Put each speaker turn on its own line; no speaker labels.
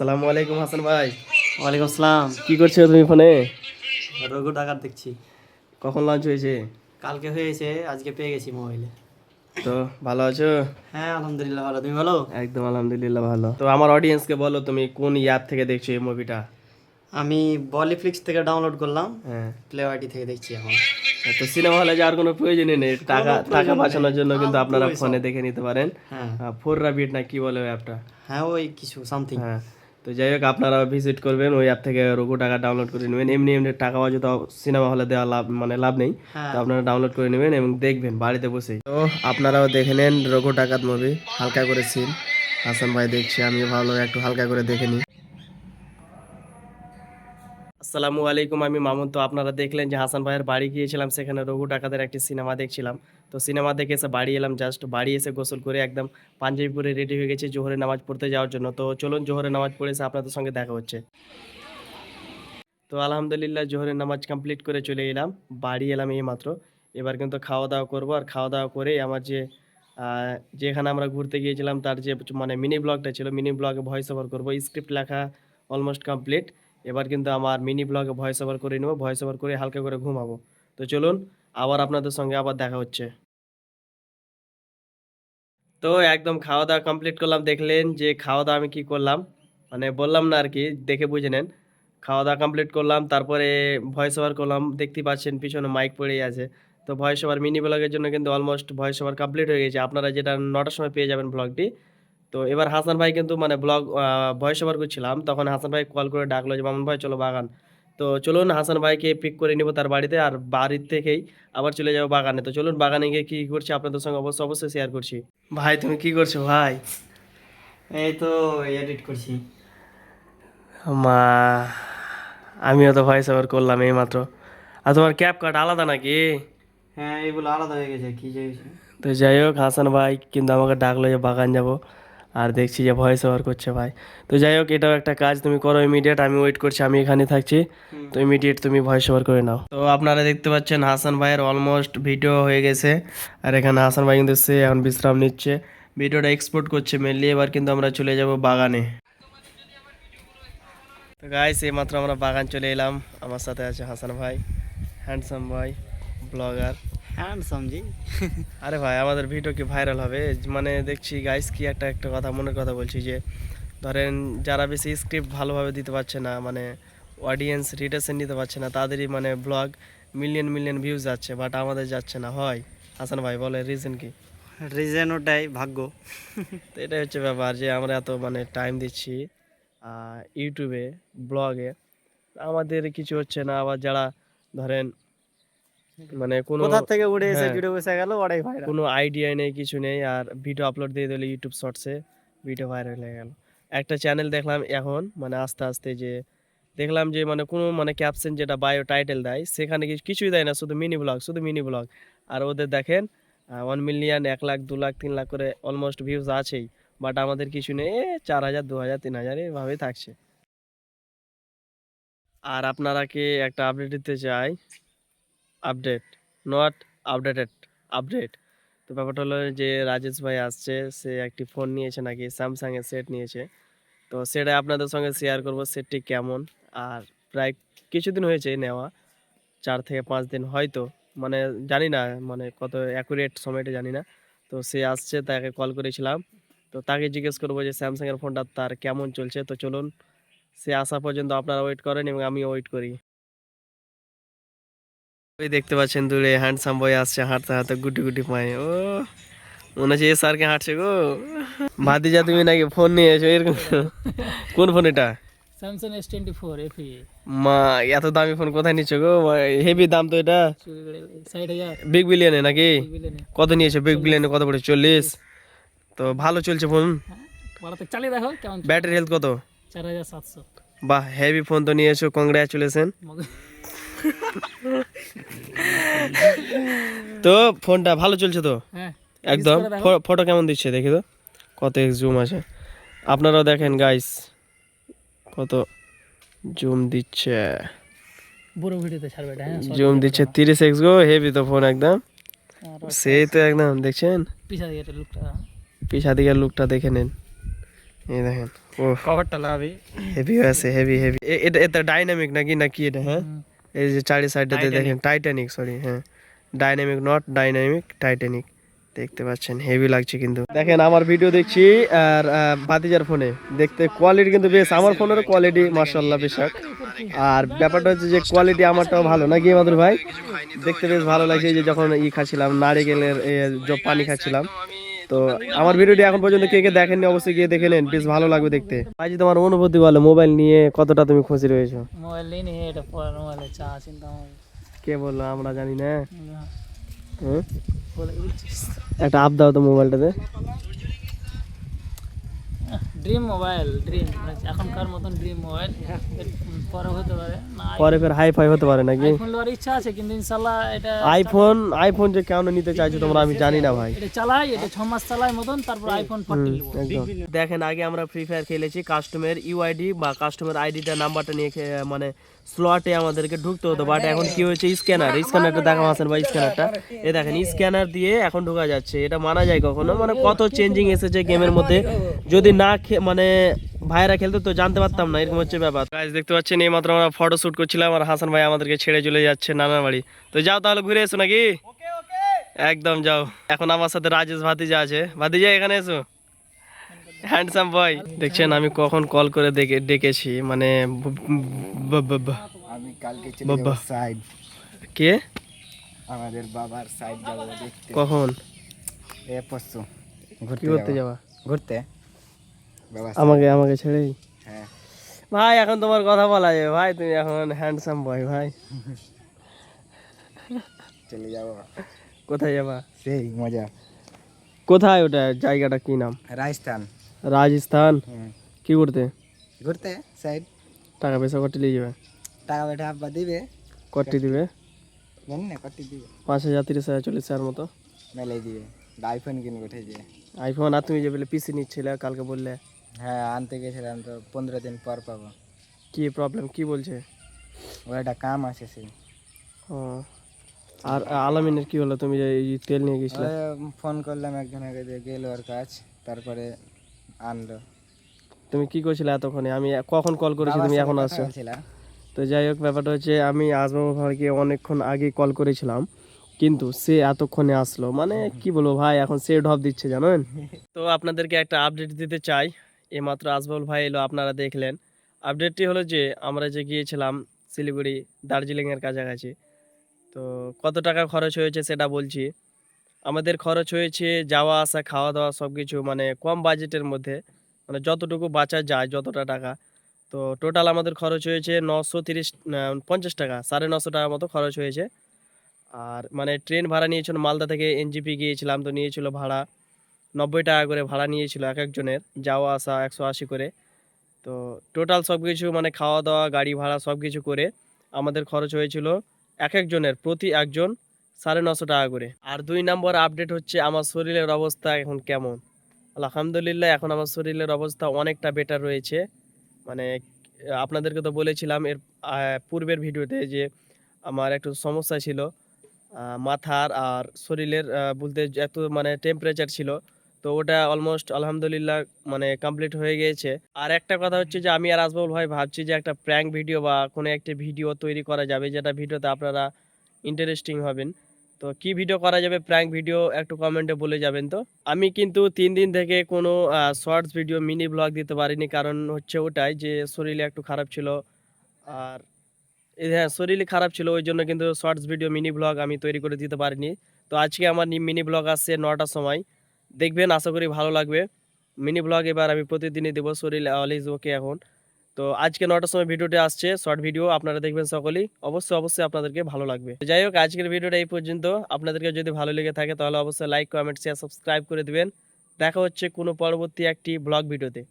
সালামু আলাইকুম হাসান ভাই।
ওয়ালাইকুম আসসালাম।
কি করছ তুমি ফোনে?
রঘু দেখছি।
কখন লঞ্চ হয়েছে?
কালকে হয়েছে আজকে পেয়ে গেছি মোবাইলে
তো ভালো আছো?
হ্যাঁ আলহামদুলিল্লাহ ভালো। তুমি ভালো?
একদম আলহামদুলিল্লাহ ভালো। তো আমার অডিয়েন্সকে বলো তুমি কোন অ্যাপ থেকে দেখছ এই মুভিটা
আমি বলিফ্লিক্স থেকে ডাউনলোড করলাম।
হ্যাঁ।
প্লে থেকে দেখছি এখন।
তো সিনেমা হলে যাওয়ার কোনো প্রয়োজনই নেই। টাকা টাকা বাঁচানোর জন্য কিন্তু আপনারা ফোনে দেখে নিতে পারেন।
হ্যাঁ।
ফোর রাবিট না কি বলে অ্যাপটা
হ্যাঁ ওই কিছু সামথিং
হ্যাঁ। তো যাই হোক আপনারা ভিজিট করবেন ওই অ্যাপ থেকে রঘু টাকা ডাউনলোড করে নেবেন। এমনি এমনি টাকা তো সিনেমা হলে দেওয়া লাভ মানে লাভ নেই।
হ্যাঁ।
তো আপনারা ডাউনলোড করে নেবেন এবং দেখবেন বাড়িতে বসে তো আপনারাও দেখে নেন রঘু টাকাত মুভি হালকা করে সিন হাসান ভাই দেখছি আমিও ভালো একটু হালকা করে দেখে নিই। আসসালামু আলাইকুম, আমি মামুন। তো আপনারা দেখলেন যে হাসান ভাইয়ের বাড়ি গিয়েছিলাম, সেখানে রঘু টাকাদের একটি সিনেমা দেখছিলাম। তো সিনেমা দেখে এসে বাড়ি এলাম জাস্ট বাড়ি এসে গোসল করে একদম পাঞ্জাবি পরে রেডি হয়ে গেছে জোহরে নামাজ পড়তে যাওয়ার জন্য। তো চলুন জোহরে নামাজ পড়ে এসে আপনাদের সঙ্গে দেখা হচ্ছে। তো আলহামদুলিল্লাহ, জোহরের নামাজ কমপ্লিট করে চলে এলাম, বাড়ি এলাম এই মাত্র এবার কিন্তু খাওয়া দাওয়া করব, আর খাওয়া দাওয়া করে আমার যে যেখানে আমরা ঘুরতে গিয়েছিলাম, তার যে মানে মিনি ব্লগটা ছিল মিনি ব্লগে ভয়েস ওভার করব স্ক্রিপ্ট লেখা অলমোস্ট কমপ্লিট এবার কিন্তু আমার মিনি ব্লগে ভয়েস ওভার করে নেব ভয়েস ওভার করে হালকা করে ঘুমাবো। তো চলুন, আবার আপনাদের সঙ্গে আবার দেখা হচ্ছে। তো একদম খাওয়া দাওয়া কমপ্লিট করলাম, দেখলেন যে খাওয়া দাওয়া আমি কি করলাম? মানে বললাম না আর কি, দেখে বুঝে নেন। খাওয়া দাওয়া কমপ্লিট করলাম, তারপরে ভয়েস ওভার করলাম, দেখতে পাচ্ছেন পিছনে মাইক পড়েই আছে। তো ভয়েস ওভার মিনি ব্লগের জন্য কিন্তু অলমোস্ট ভয়েস ওভার কমপ্লিট হয়ে গেছে। আপনারা যেটা নটার সময় পেয়ে যাবেন ব্লগটি তো এবার হাসান ভাই কিন্তু মানে ব্লগ ভয়েস ওভার করছিলাম তখন হাসান ভাই কল করে ডাকলো যে মামুন ভাই চলো বাগান। তো চলুন হাসান ভাইকে পিক করে নিব তার বাড়িতে আর বাড়ির থেকেই আবার চলে যাব বাগানে। তো চলুন বাগানে গিয়ে কী করছি আপনাদের সঙ্গে অবশ্যই অবশ্যই শেয়ার করছি। ভাই তুমি কি করছ ভাই?
এই তো এডিট করছি।
মা আমিও তো ভয়েস ওভার করলাম এই মাত্র আর তোমার ক্যাপ কাট আলাদা নাকি?
হ্যাঁ এইগুলো আলাদা হয়ে গেছে কি যে হয়েছে?
তো যাই হোক হাসান ভাই কিন্তু আমাকে ডাকলো যে বাগান যাব। আর দেখছি যে ভয়েস ওভার করছে ভাই। তো যাই হোক, এটাও একটা কাজ, তুমি করো ইমিডিয়েট আমি ওয়েট করছি, আমি এখানে থাকছি। তো ইমিডিয়েট তুমি ভয়েস ওভার করে নাও। তো আপনারা দেখতে পাচ্ছেন হাসান ভাইয়ের অলমোস্ট ভিডিও হয়ে গেছে। আর এখানে হাসান ভাই কিন্তু সে এখন বিশ্রাম নিচ্ছে। ভিডিওটা এক্সপোর্ট করছে মেনলি এবার কিন্তু আমরা চলে যাব বাগানে। তো গাইস এই মাত্র আমরা বাগান চলে এলাম। আমার সাথে আছে হাসান ভাই হ্যান্ডসাম ভাই ব্লগার
হ্যান্ডসাম জি
আরে ভাই আমাদের ভিডিও কি ভাইরাল হবে? মানে দেখছি গাইস কি একটা একটা কথা মনের কথা বলছি যে ধরেন যারা বেশি স্ক্রিপ্ট ভালোভাবে দিতে পারছে না মানে অডিয়েন্স রিটেশন নিতে পারছে না তাদেরই মানে ব্লগ মিলিয়ন মিলিয়ন ভিউজ যাচ্ছে বাট আমাদের যাচ্ছে না। হয় হাসান ভাই বলে রিজন কি?
রিজেন ওটাই ভাগ্য।
তো এটাই হচ্ছে ব্যাপার যে আমরা এত মানে টাইম দিচ্ছি ইউটিউবে ব্লগে আমাদের কিছু হচ্ছে না আবার যারা ধরেন মানে কোনো
কোথা থেকে উড়ে এসে
হ্যাঁ।
ভিডিও বসে গেল ওটাই ভাইরাল
কোনো আইডিয়া নেই কিছু নেই আর ভিডিও আপলোড দিয়ে দিলে ইউটিউব শর্টসে ভিডিও ভাইরাল হয়ে গেল। একটা চ্যানেল দেখলাম এখন মানে আস্তে আস্তে যে দেখলাম যে মানে কোনো মানে ক্যাপশন যেটা বায়ো টাইটেল দেয় সেখানে কিছু কিছুই দেয় না শুধু মিনি ব্লগ শুধু মিনি ব্লগ আর ওদের দেখেন ওয়ান মিলিয়ন এক লাখ দু লাখ তিন লাখ করে অলমোস্ট ভিউজ আছেই বাট আমাদের কিছু নেই চার হাজার দু হাজার তিন হাজার এভাবেই থাকছে। আর আপনারা কি একটা আপডেট দিতে চাই আপডেট নট আপডেটেড আপডেট তো ব্যাপারটা হলো যে রাজেশ ভাই আসছে, সে একটি ফোন নিয়েছে নাকি স্যামসাং এর সেট নিয়েছে। তো সেটা আপনাদের সঙ্গে শেয়ার করব সেটটি কেমন, আর প্রায় কিছুদিন হয়েছে নেওয়া, চার থেকে পাঁচ দিন হয়তো মানে জানি না মানে কত অ্যাকুরেট সময়টা জানি না। তো সে আসছে, তাকে কল করেছিলাম, তো তাকে জিজ্ঞেস করব যে স্যামসাং এর ফোনটা তার কেমন চলছে, তো চলুন, সে আসা পর্যন্ত আপনারা ওয়েট করেন এবং আমি ওয়েট করি। ওই দেখতে পাচ্ছেন দূরে হ্যান্ডসাম বয় আসছে হাঁটতে হাঁটতে গুটি গুটি পায়ে। ও মনে হচ্ছে এ স্যারকে হাঁটছে গো। ভাতিজা তুমি নাকি ফোন নিয়ে এসো এরকম। কোন ফোন এটা?
স্যামসাং এস টোয়েন্টি ফোর
মা এত দামি ফোন কোথায় নিচ্ছ গো? হেভি দাম তো এটা। বিগ বিলিয়নে নাকি? কত নিয়েছে? বিগ বিলিয়নে কত পড়ে চল্লিশ। তো ভালো চলছে ফোন
চালিয়ে দেখো
ব্যাটারি হেলথ কত?
চার হাজার সাতশো।
বাহ হেভি ফোন তো নিয়েছো কংগ্রাচুলেশন তো ফোনটা ভালো চলছে তো?
হ্যাঁ।
একদম। ফটো কেমন দিচ্ছে দেখি তো। কত এক্স জুম আছে। আপনারাও দেখেন গাইস কত জুম দিচ্ছে।
বড় ভিডিওতে ছাড়বে এটা হ্যাঁ
জুম দিচ্ছে তিরিশ এক্স গো হেভি তো ফোন একদম। সেই তো একদম দেখছেন?
পিছা দিয়ে লুকটা
পিছা দিকের লুকটা দেখে নেন। এই দেখেন ও
কভারটা লাগাবি।
হেভি আছে হেভি হেভি এটা এটা ডাইনামিক নাকি নাকি এটা হ্যাঁ? এই যে চারি সাইডটাতে দেখেন টাইটানিক সরি হ্যাঁ। ডাইনামিক নট ডাইনামিক টাইটানিক দেখতে পাচ্ছেন হেভি লাগছে কিন্তু। দেখেন আমার ভিডিও দেখছি আর ভাতিজার ফোনে দেখতে কোয়ালিটি কিন্তু বেশ আমার ফোনেরও কোয়ালিটি মার্শাল্লাহ বেশাক আর ব্যাপারটা হচ্ছে যে কোয়ালিটি আমারটাও ভালো। নাকি মাদুর ভাই? দেখতে বেশ ভালো লাগছে এই যে যখন ই খাচ্ছিলাম নারিকেলের পানি খাচ্ছিলাম। তো আমার ভিডিওটি এখন পর্যন্ত কে কে দেখেননি অবশ্যই গিয়ে দেখে নেন বেশ ভালো লাগবে দেখতে। ভাই যে তোমার অনুভূতি বলো মোবাইল নিয়ে কতটা তুমি খুশি রয়েছো?
মোবাইল নিয়ে এটা পড়ার মোবাইলে চা চিন্তা
কে বলল আমরা জানি না?
আমার
হুম?
বলে
একটা আপ দাও তো মোবাইলটাতে।
ড্রিম মোবাইল ড্রিম এখনকার মতন ড্রিম মোবাইল পরে হতে পারে।
পরে ফের হাই ফাই হতে পারে নাকি?
আইফোন লওয়ার ইচ্ছা আছে কিন্তু ইনশাল্লাহ এটা
আইফোন আইফোন যে কেন নিতে চাইছো তোমরা আমি জানি না ভাই।
এটা চালাই এটা ছ মাস চালাই মতন তারপর আইফোন ফোরটিন
একদম। দেখেন আগে আমরা ফ্রি ফায়ার খেলেছি কাস্টমার ইউআইডি বা কাস্টমার আইডিটা নাম্বারটা নিয়ে মানে স্লটে আমাদেরকে ঢুকতে হতো বাট এখন কি হয়েছে? স্ক্যানার স্ক্যানারটা দেখা আছেন ভাই স্ক্যানারটা এই দেখেন স্ক্যানার দিয়ে এখন ঢোকা যাচ্ছে এটা মানা যায় কখনো? মানে কত চেঞ্জিং এসেছে গেমের মধ্যে যদি না মানে ভাইরা খেলতো তো জানতে পারতাম না এরকম হচ্ছে ব্যাপার। গাইজ দেখতে পাচ্ছেন এই মাত্র আমরা ফটো শুট করছিলাম আর হাসান ভাই আমাদেরকে ছেড়ে চলে যাচ্ছে নানার বাড়ি। তো যাও তাহলে ঘুরে এসো নাকি? একদম যাও। এখন আমার সাথে রাজেশ ভাতিজা আছে। ভাতিজা এখানে এসো। হ্যান্ডসাম বয় দেখছেন আমি কখন কল করে ডেকে ডেকেছি মানে কে?
আমাদের বাবার সাইড যাব দেখতে।
কখন?
এ পরশু। ঘুরতে যাব।
যাওয়া
ঘুরতে?
আমাকে আমাকে ছেড়ে
হ্যাঁ।
ভাই এখন তোমার কথা বলা যাবে। ভাই তুমি এখন হ্যান্ডসাম বয় ভাই।
চলে যাব।
কোথায় যাবা?
সেই মজা।
কোথায় ওটা জায়গাটা? কি নাম?
রাজস্থান।
রাজস্থান? কি করতে?
ঘুরতে সাইড
টাকা পয়সা কটি নিয়ে যাবে?
টাকা পয়সা আব্বা দিবে।
কটি দিবে?
জানি না কটি দিবে।
পাঁচ হাজার তিরিশ হাজার চল্লিশ হাজার মতো।
মেলে দিবে। আইফোন কিনবো উঠে যে
আইফোন আর তুমি যে বলে পিসি নিচ্ছিলে কালকে বললে
হ্যাঁ আনতে গেছিলাম তো পনেরো দিন পর পাবো।
কি প্রবলেম কি বলছে?
ওর একটা কাম আছে সেই
ও আর আলামিনের কি হলো? তুমি যে এই তেল নিয়ে গেছিলে?
ফোন করলাম একজনকে দিয়ে গেল ওর কাজ তারপরে আনলো।
তুমি কি করছিলে এতক্ষণে? আমি কখন কল করেছি? তুমি এখন আসছো? তো যাই হোক ব্যাপারটা হচ্ছে আমি আজমাবু ভাইকে অনেকক্ষণ আগে কল করেছিলাম কিন্তু সে এতক্ষণে আসলো। মানে কি বলব ভাই এখন সে ঢপ দিচ্ছে জানেন? তো আপনাদেরকে একটা আপডেট দিতে চাই। এইমাত্র আজমল ভাই এলো, আপনারা দেখলেন। আপডেটটি হলো যে, আমরা যে গিয়েছিলাম শিলিগুড়ি দার্জিলিংয়ের কাছাকাছি, তো কত টাকা খরচ হয়েছে সেটা বলছি। আমাদের খরচ হয়েছে যাওয়া আসা খাওয়া দাওয়া সব কিছু মানে কম বাজেটের মধ্যে মানে যতটুকু বাঁচা যায় যতটা টাকা। তো টোটাল আমাদের খরচ হয়েছে নশো তিরিশ পঞ্চাশ টাকা, সাড়ে নশো টাকার মতো খরচ হয়েছে। আর মানে ট্রেন ভাড়া নিয়েছিল, মালদা থেকে এনজিপি গিয়েছিলাম, তো নিয়েছিল ভাড়া। নব্বই টাকা করে ভাড়া নিয়েছিল এক একজনের, যাওয়া আসা একশো আশি করে। তো টোটাল সব কিছু মানে খাওয়া দাওয়া গাড়ি ভাড়া সব কিছু করে আমাদের খরচ হয়েছিল এক একজনের, প্রতি একজন সাড়ে নশো টাকা করে। আর দুই নম্বর আপডেট হচ্ছে আমার শরীরের অবস্থা এখন কেমন? আলহামদুলিল্লাহ, এখন আমার শরীরের অবস্থা অনেকটা বেটার রয়েছে। মানে আপনাদেরকে তো বলেছিলাম এর পূর্বের ভিডিওতে যে আমার একটু সমস্যা ছিল মাথার আর শরীরের বলতে এত মানে টেম্পারেচার ছিল। তো ওটা অলমোস্ট আলহামদুলিল্লাহ মানে কমপ্লিট হয়ে গিয়েছে। আর একটা কথা হচ্ছে যে আমি আর আসবাবুল ভাই ভাবছি যে একটা প্র্যাঙ্ক ভিডিও বা কোনো একটা ভিডিও তৈরি করা যাবে, যেটা ভিডিওতে আপনারা ইন্টারেস্টিং হবেন। তো কি ভিডিও করা যাবে প্র্যাঙ্ক ভিডিও একটু কমেন্টে বলে যাবেন তো। আমি কিন্তু তিন দিন থেকে কোনো শর্টস ভিডিও মিনি ব্লগ দিতে পারিনি, কারণ হচ্ছে ওটাই যে শরীরে একটু খারাপ ছিল। আর হ্যাঁ শরীরে খারাপ ছিল, ওই জন্য কিন্তু শর্টস ভিডিও মিনি ব্লগ আমি তৈরি করে দিতে পারিনি। তো আজকে আমার মিনি ব্লগ আসছে নটার সময়। দেখবেন, আশা করি ভালো লাগবে। মিনি ব্লগ এবার আমি প্রতিদিনই দেবো, শরীর অলিজ ওকে এখন। তো আজকে নটার সময় ভিডিওটি আসছে শর্ট ভিডিও আপনারা দেখবেন সকলেই। অবশ্যই অবশ্যই আপনাদেরকে ভালো লাগবে। যাই হোক, আজকের ভিডিওটা এই পর্যন্ত। আপনাদেরকে যদি ভালো লেগে থাকে, তাহলে অবশ্যই লাইক কমেন্ট শেয়ার সাবস্ক্রাইব করে দেবেন। দেখা হচ্ছে কোনো পরবর্তী একটি ব্লগ ভিডিওতে।